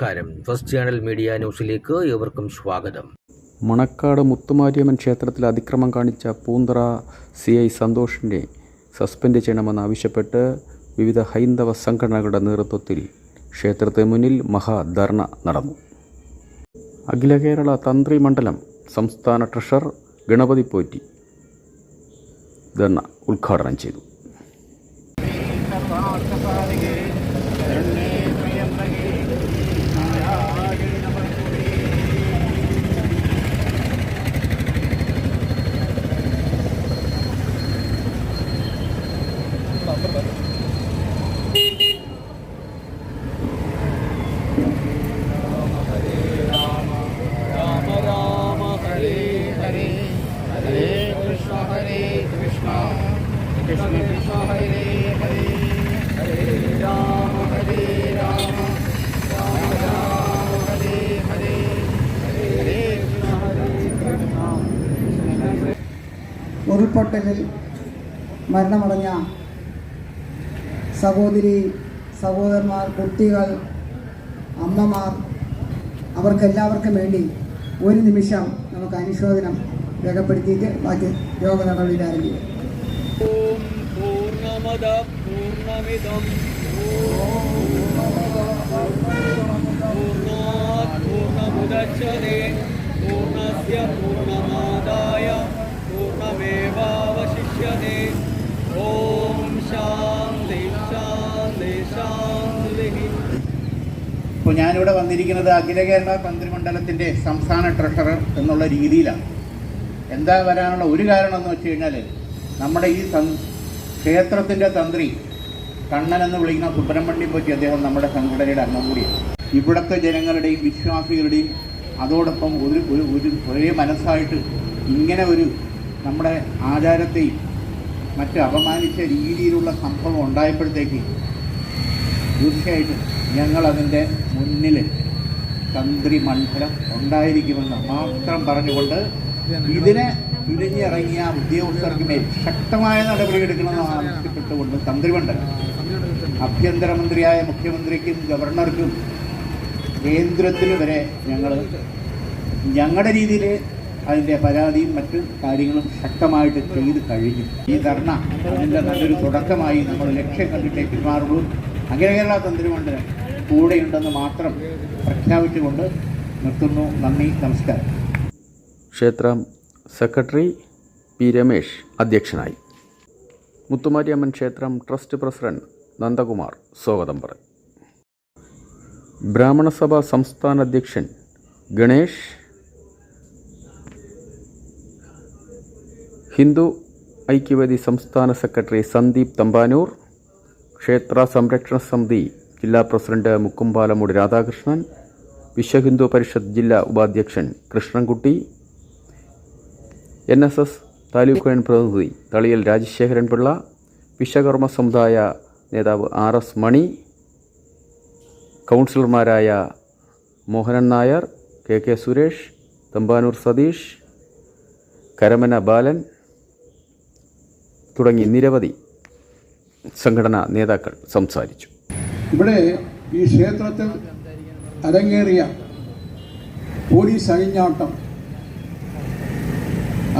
നമസ്കാരം. First channel media ന്യൂസിലേക്ക് ഏവർക്കും സ്വാഗതം. മണക്കാട് മുത്തുമാരിയമ്മൻ ക്ഷേത്രത്തിൽ അതിക്രമം കാണിച്ച പൂന്തറ സി ഐ സന്തോഷിനെ സസ്പെൻഡ് ചെയ്യണമെന്നാവശ്യപ്പെട്ട് വിവിധ ഹൈന്ദവ സംഘടനകളുടെ നേതൃത്വത്തിൽ ക്ഷേത്രത്തിന് മുന്നിൽ മഹാധർണ നടന്നു. അഖില കേരള തന്ത്രി മണ്ഡലം സംസ്ഥാന ട്രഷറർ ഗണപതി പോറ്റി ധർണ ഉദ്ഘാടനം ചെയ്തു. ഉരുൾപൊട്ടലിൽ മരണമടഞ്ഞ സഹോദരി സഹോദരന്മാർ കുട്ടികൾ അമ്മമാർ അവർക്കെല്ലാവർക്കും വേണ്ടി ഒരു നിമിഷം നമുക്ക് അനുശോചനം രേഖപ്പെടുത്തിയിട്ട് ബാക്കി യോഗ നടപടിയിൽ ആരംഭിക്കും ശാ പൂർണമേവാവശിഷ്യത്തെ ഓം ശാന്തി ഇപ്പോൾ ഞാനിവിടെ വന്നിരിക്കുന്നത് അഖില കേരള മന്ത്രിമണ്ഡലത്തിന്റെ സംസ്ഥാന ട്രഷറർ എന്നുള്ള രീതിയിലാണ്. എന്താ വരാനുള്ള ഒരു കാരണം എന്ന് വെച്ച് കഴിഞ്ഞാൽ നമ്മുടെ ഈ ക്ഷേത്രത്തിന്റെ തന്ത്രി കണ്ണൻ എന്ന് വിളിക്കുന്ന സുബ്രഹ്മണ്യം പറ്റി അദ്ദേഹം നമ്മുടെ സംഘടനയുടെ അംഗം കൂടിയാണ്. ഇവിടുത്തെ ജനങ്ങളുടെയും വിശ്വാസികളുടെയും അതോടൊപ്പം ഒരു ഒരു ഒരു ഒരേ മനസ്സായിട്ട് ഇങ്ങനെ ഒരു നമ്മുടെ ആചാരത്തെയും മറ്റ് അപമാനിച്ച രീതിയിലുള്ള സംഭവം ഉണ്ടായപ്പോഴത്തേക്ക് തീർച്ചയായിട്ടും ഞങ്ങൾ അതിന്റെ മുന്നിൽ തന്ത്രി മണ്ഡലം ഉണ്ടായിരിക്കുമെന്ന് മാത്രം പറഞ്ഞുകൊണ്ട് ഇതിനെ തുനിഞ്ഞിറങ്ങിയ ഉദ്യോഗസ്ഥർക്ക് മേൽ ശക്തമായ നടപടി നടപടിയെടുക്കണമെന്ന് ആവശ്യപ്പെട്ടുകൊണ്ട് തന്ത്രിമണ്ഡലം ആഭ്യന്തരമന്ത്രിയായ മുഖ്യമന്ത്രിക്കും ഗവർണർക്കും കേന്ദ്രത്തിന് വരെ ഞങ്ങൾ ഞങ്ങളുടെ രീതിയിൽ അതിന്റെ പരാതിയും മറ്റു കാര്യങ്ങളും ശക്തമായിട്ട് ചെയ്ത് കഴിഞ്ഞു. ഈ ധർണ അതിന്റെ നല്ലൊരു തുടക്കമായി നമ്മൾ ലക്ഷ്യം കണ്ടിട്ടേ പിന്മാറുള്ളൂ അഖില കേരള തന്ത്രിമണ്ഡലം കൂടെയുണ്ടെന്ന് മാത്രം പ്രഖ്യാപിച്ചുകൊണ്ട് നിർത്തുന്നു. നന്ദി നമസ്കാരം. ക്ഷേത്രം സെക്രട്ടറി പി രമേശ് അധ്യക്ഷനായി. മുത്തുമാരിയമ്മൻ ക്ഷേത്രം ട്രസ്റ്റ് പ്രസിഡന്റ് നന്ദകുമാർ സ്വാഗതം പറഞ്ഞു. ബ്രാഹ്മണസഭ സംസ്ഥാന അധ്യക്ഷൻ ഗണേഷ് ഹിന്ദു ഐക്യവേദി സംസ്ഥാന സെക്രട്ടറി സന്ദീപ് തമ്പാനൂർ ക്ഷേത്ര സംരക്ഷണ സമിതി ജില്ലാ പ്രസിഡന്റ് മുക്കുംപാലമൂട് രാധാകൃഷ്ണൻ വിശ്വഹിന്ദു പരിഷത്ത് ജില്ലാ ഉപാധ്യക്ഷൻ Krishnankutty N S S taluk പ്രതിനിധി തളിയൽ രാജശേഖരൻ പിള്ള വിശ്വകർമ്മ സമുദായ നേതാവ് ആർ എസ് മണി കൗൺസിലർമാരായ മോഹനൻ നായർ കെ കെ സുരേഷ് തമ്പാനൂർ സതീഷ് കരമന ബാലൻ തുടങ്ങി നിരവധി സംഘടനാ നേതാക്കൾ സംസാരിച്ചു. ഇവിടെ ഈ ക്ഷേത്രത്തിൽ അരങ്ങേറിയ പോലീസ് അഴിഞ്ഞാട്ടം.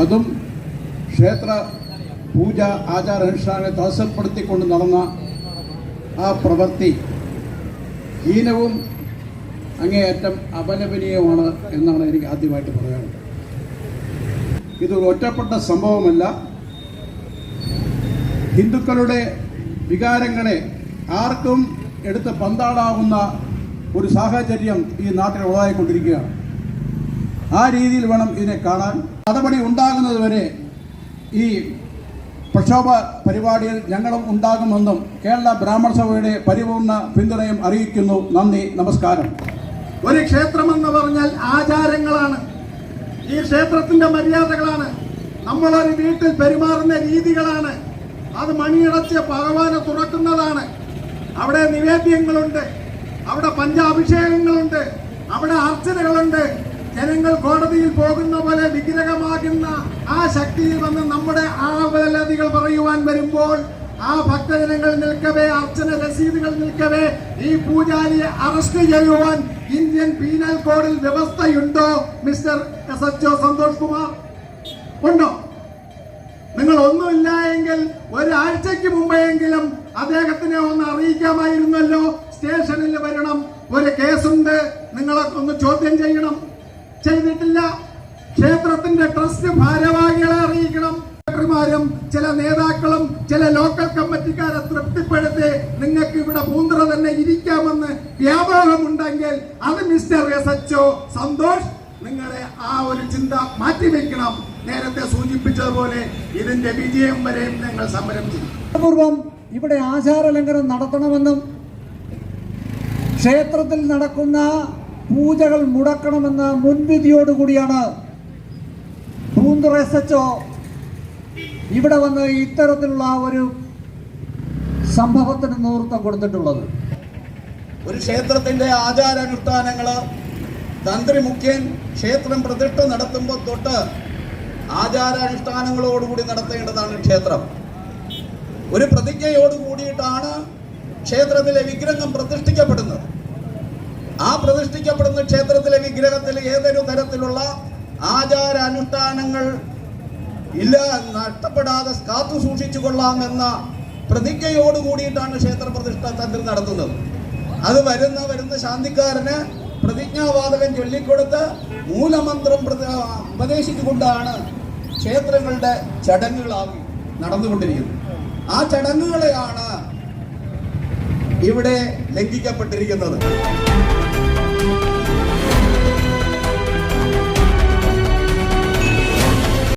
അതും ക്ഷേത്ര പൂജ ആചാരാനുഷ്ഠാനങ്ങളെ തടസ്സപ്പെടുത്തിക്കൊണ്ട് നടന്ന ആ പ്രവൃത്തി ഹീനവും അങ്ങേയറ്റം അപലപനീയമാണ് എന്നാണ് എനിക്ക് ആദ്യമായിട്ട് പറയാനുള്ളത്. ഇതൊരു ഒറ്റപ്പെട്ട സംഭവമല്ല. ഹിന്ദുക്കളുടെ വികാരങ്ങളെ ആർക്കും എടുത്ത് പന്താടാവുന്ന ഒരു സാഹചര്യം ഈ നാട്ടിൽ ഉള്ളതായിക്കൊണ്ടിരിക്കുകയാണ് ആ രീതിയിൽ വേണം ഇതിനെ കാണാൻ. നടപടി ഉണ്ടാകുന്നതുവരെ ഈ പ്രക്ഷോഭ പരിപാടിയിൽ ഞങ്ങളും ഉണ്ടാകുമെന്നും കേരള ബ്രാഹ്മണ സഭയുടെ പരിപൂർണ പിന്തുണയും അറിയിക്കുന്നു. നന്ദി നമസ്കാരം. ഒരു ക്ഷേത്രമെന്ന് പറഞ്ഞാൽ ആചാരങ്ങളാണ്. ഈ ക്ഷേത്രത്തിന്റെ മര്യാദകളാണ്. നമ്മളൊരു വീട്ടിൽ പെരുമാറുന്ന രീതികളാണ്. അത് മണിയടച്ച് ഭഗവാനെ തുറക്കുന്നതാണ്. അവിടെ നിവേദ്യങ്ങളുണ്ട്. അവിടെ പഞ്ചാഭിഷേകങ്ങളുണ്ട്. അവിടെ അർച്ചനകളുണ്ട്. ജനങ്ങൾ കോടതിയിൽ പോകുന്ന പോലെ വിഗ്രഹമാകുന്ന ആ ശക്തിയിൽ വന്ന് നമ്മുടെ ആ വലതികൾ പറയുവാൻ വരുമ്പോൾ ആ ഭക്തജനങ്ങൾ നിൽക്കവേ അർച്ചന രസീതുകൾ നിൽക്കവേ ഈ പൂജാരിയെ അറസ്റ്റ് ചെയ്യുവാൻ ഇന്ത്യൻ പീനൽ കോഡിൽ വ്യവസ്ഥയുണ്ടോ mister S H Santhosh Kumar? ഉണ്ടോ? എങ്കിൽ ഒരാഴ്ചക്ക് മുമ്പെങ്കിലും അദ്ദേഹത്തിനെ ഒന്ന് അറിയിക്കാമായിരുന്നല്ലോ. സ്റ്റേഷനിൽ വരണം. ഒരു കേസുണ്ട്. നിങ്ങളെ ഒന്ന് ചോദ്യം ചെയ്യണം. ചെയ്തിട്ടില്ല. ക്ഷേത്രത്തിന്റെ ട്രസ്റ്റ് ഭാരവാഹികളെ അറിയിക്കണം. ചില നേതാക്കളും ചില ലോക്കൽ കമ്മിറ്റിക്കാരെ തൃപ്തിപ്പെടുത്തി നിങ്ങൾക്ക് ഇവിടെ പൂന്തറ തന്നെ ഇരിക്കാമെന്ന് വ്യാപകമുണ്ടെങ്കിൽ അത് മിസ്റ്റർ എസ് എച്ച് സന്തോഷ് നിങ്ങളെ ആ ഒരു ചിന്ത മാറ്റിവെക്കണം. നേരത്തെ സൂചിപ്പിച്ചതുപോലെ ഇതിന്റെ വിജയം വരെയും ഞങ്ങൾ സമരം ചെയ്യും പൂർവം ഇവിടെ ആചാരലംഘനം നടത്തണമെന്നും ക്ഷേത്രത്തിൽ നടക്കുന്ന പൂജകൾ മുടക്കണമെന്ന മുൻവിധിയോടുകൂടിയാണ് പൂന്തുറ എസ് എച്ച് ഇവിടെ വന്ന് ഇത്തരത്തിലുള്ള ഒരു സംഭവത്തിന് നേതൃത്വം കൊടുത്തിട്ടുള്ളത്. ഒരു ക്ഷേത്രത്തിന്റെ ആചാരാനുഷ്ഠാനങ്ങൾ തന്ത്രി മുഖ്യൻ ക്ഷേത്രം പ്രതിഷ്ഠ നടത്തുമ്പോൾ തൊട്ട് ആചാരാനുഷ്ഠാനങ്ങളോടുകൂടി നടത്തേണ്ടതാണ് ക്ഷേത്രം. ഒരു പ്രതിജ്ഞയോട് കൂടിയിട്ടാണ് ക്ഷേത്രത്തിലെ വിഗ്രഹം പ്രതിഷ്ഠിക്കപ്പെടുന്നത്. ആ പ്രതിഷ്ഠിക്കപ്പെടുന്ന ക്ഷേത്രത്തിലെ വിഗ്രഹത്തിൽ ഏതൊരു തരത്തിലുള്ള ആചാരാനുഷ്ഠാനങ്ങൾ ഇല്ല നഷ്ടപ്പെടാതെ കാത്തു സൂക്ഷിച്ചു കൊള്ളാമെന്ന പ്രതിജ്ഞയോട് കൂടിയിട്ടാണ് ക്ഷേത്ര പ്രതിഷ്ഠ തന്ത്രി നടത്തുന്നത്. അത് വരുന്ന വരുന്ന ശാന്തിക്കാരന് പ്രതിജ്ഞാവാതകം ചൊല്ലിക്കൊടുത്ത് മൂലമന്ത്രം ഉപദേശിച്ചുകൊണ്ടാണ് ക്ഷേത്രങ്ങളുടെ ചടങ്ങുകളായി നടന്നുകൊണ്ടിരിക്കുന്നത് ആ ചടങ്ങുകളെയാണ് ഇവിടെ ലംഘിക്കപ്പെട്ടിരിക്കുന്നത്.